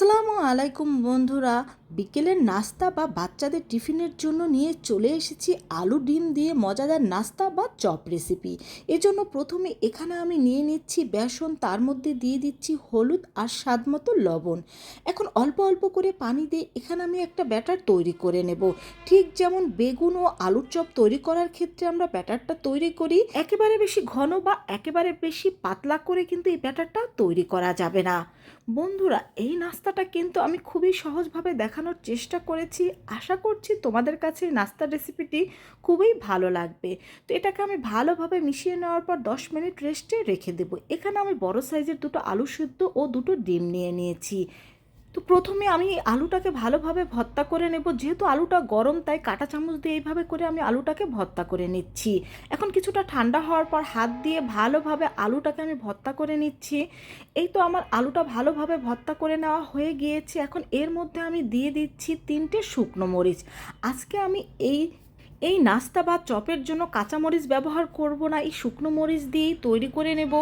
আসসালামু আলাইকুম বন্ধুরা। বিকেলের নাস্তা বা বাচ্চাদের টিফিনের জন্য নিয়ে চলে এসেছি আলু ডিম দিয়ে মজাদার নাস্তা বা চপ রেসিপি। এজন্য প্রথমে এখানে আমি নিয়ে নিচ্ছি বেসন, তার মধ্যে দিয়ে দিচ্ছি হলুদ আর স্বাদ মতো লবণ। এখন অল্প অল্প করে পানি দিয়ে এখানে আমি একটা ব্যাটার তৈরি করে নেব। ঠিক যেমন বেগুন ও আলুর চপ তৈরি করার ক্ষেত্রে আমরা ব্যাটারটা তৈরি করি, একেবারে বেশি ঘন বা একেবারে বেশি পাতলা করে কিন্তু এই ব্যাটারটা তৈরি করা যাবে না। বন্ধুরা, এই নাস্তাটা কিন্তু আমি খুবই সহজভাবে দেখানোর চেষ্টা করেছি। আশা করছি তোমাদের কাছে নাস্তার রেসিপিটি খুবই ভালো লাগবে। তো এটাকে আমি ভালোভাবে মিশিয়ে নেওয়ার পর দশ মিনিট রেস্টে রেখে দেবো। এখানে আমি বড় সাইজের দুটো আলু সেদ্ধ ও দুটো ডিম নিয়ে নিয়েছি। তো প্রথমে আমি আলুটাকে ভালোভাবে ভর্তা করে নেব। যেহেতু আলুটা গরম, তাই কাঁটা চামচ দিয়ে এইভাবে করে আমি আলুটাকে ভর্তা করে নিচ্ছি। এখন কিছুটা ঠান্ডা হওয়ার পর হাত দিয়ে ভালোভাবে আলুটাকে আমি ভর্তা করে নিচ্ছি। এই তো আমার আলুটা ভালোভাবে ভর্তা করে নেওয়া হয়ে গিয়েছে। এখন এর মধ্যে আমি দিয়ে দিচ্ছি তিনটে শুকনো মরিচ। আজকে আমি এই এই নাস্তা বা চপের জন্য কাঁচামরিচ ব্যবহার করব না, এই শুকনো মরিচ দিয়েই তৈরি করে নেব।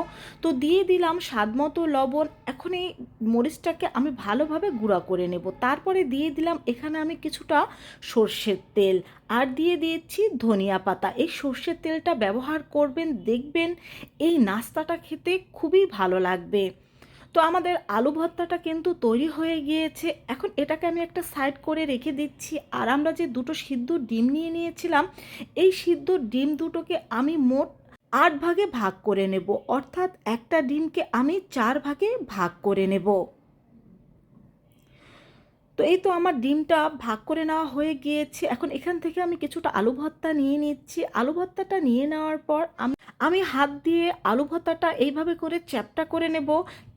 তো দিয়ে দিলাম স্বাদ মতো লবণ, এখন এই মরিচটাকে আমি ভালোভাবে গুঁড়া করে নেব। তারপরে দিয়ে দিলাম এখানে আমি কিছুটা সর্ষের তেল আর দিয়ে দিয়েছি ধনিয়া পাতা। এই সর্ষের তেলটা ব্যবহার করবেন, দেখবেন এই নাস্তাটা খেতে খুবই ভালো লাগবে। তো আমাদের আলু ভর্তাটা কিন্তু তৈরি হয়ে গিয়েছে। এখন এটাকে আমি একটা সাইড করে রেখে দিচ্ছি। আর আমরা যে দুটো সিদ্ধ ডিম নিয়ে নিয়েছিলাম, এই সিদ্ধ ডিম দুটোকে আমি মোট আট ভাগে ভাগ করে নেব। অর্থাৎ একটা ডিমকে আমি চার ভাগে ভাগ করে নেব। তো এই তো আমার ডিমটা ভাগ করে নেওয়া হয়ে গিয়েছে। এখন এখান থেকে আমি কিছুটা আলু ভর্তা নিয়ে নিচ্ছি। আলু ভর্তাটা নিয়ে নেওয়ার পর আমি আমি হাত দিয়ে আলু ভর্তাটা এইভাবে করে চ্যাপটা করে নেব,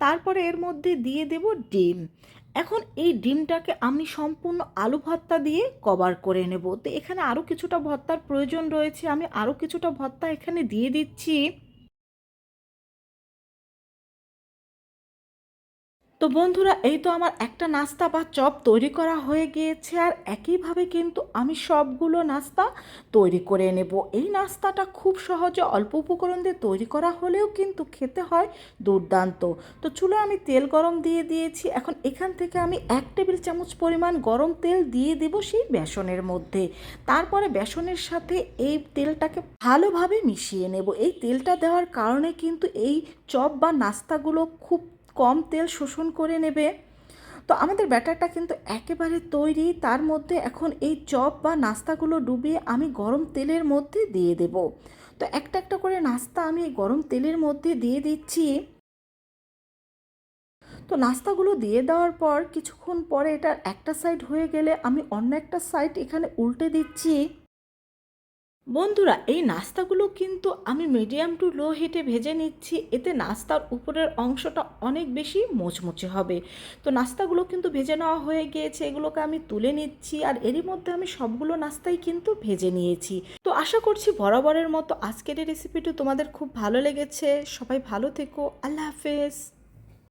তারপরে এর মধ্যে দিয়ে দেব ডিম। এখন এই ডিমটাকে আমি সম্পূর্ণ আলু ভর্তা দিয়ে কভার করে নেব। তো এখানে আরও কিছুটা ভর্তার প্রয়োজন রয়েছে, আমি আরও কিছুটা ভর্তা এখানে দিয়ে দিচ্ছি। তো বন্ধুরা, এই তো আমার একটা নাস্তা বা চপ তৈরি করা হয়ে গিয়েছে আর একইভাবে কিন্তু আমি সবগুলো নাস্তা তৈরি করে নেব। এই নাস্তাটা খুব সহজে অল্প উপকরণ দিয়ে তৈরি করা হলেও কিন্তু খেতে হয় দুর্দান্ত। তো চুলো আমি তেল গরম দিয়ে দিয়েছি। এখন এখান থেকে আমি এক টেবিল চামচ পরিমাণ গরম তেল দিয়ে দেব সেই বেসনের মধ্যে। তারপরে বেসনের সাথে এই তেলটাকে ভালোভাবে মিশিয়ে নেব। এই তেলটা দেওয়ার কারণে কিন্তু এই চপ বা নাস্তাগুলো খুব কম তেল শোষণ করে নেবে। তো আমাদের ব্যাটারটা কিন্তু একেবারে তৈরি। তার মধ্যে এখন এই চপ বা নাস্তাগুলো ডুবিয়ে আমি গরম তেলের মধ্যে দিয়ে দেব। তো একটা একটা করে নাস্তা আমি গরম তেলের মধ্যে দিয়ে দিচ্ছি। তো নাস্তাগুলো দিয়ে দেওয়ার পর কিছুক্ষণ পরে এটার একটা সাইড হয়ে গেলে আমি অন্য একটা সাইড এখানে উল্টে দিচ্ছি। বন্ধুরা, এই নাস্তাগুলো কিন্তু আমি মিডিয়াম টু লো হিটে ভেজে নিচ্ছি। এতে নাস্তার উপরের অংশটা অনেক বেশি মোচমুচে হবে। তো নাস্তাগুলো কিন্তু ভেজে নেওয়া হয়ে গিয়েছে, এগুলোকে আমি তুলে নিচ্ছি আর এরই মধ্যে আমি সবগুলো নাস্তাই কিন্তু ভেজে নিয়েছি। তো আশা করছি বরাবরের মতো আজকের এই রেসিপিটি তোমাদের খুব ভালো লেগেছে। সবাই ভালো থেকো, আল্লাহ হাফেজ।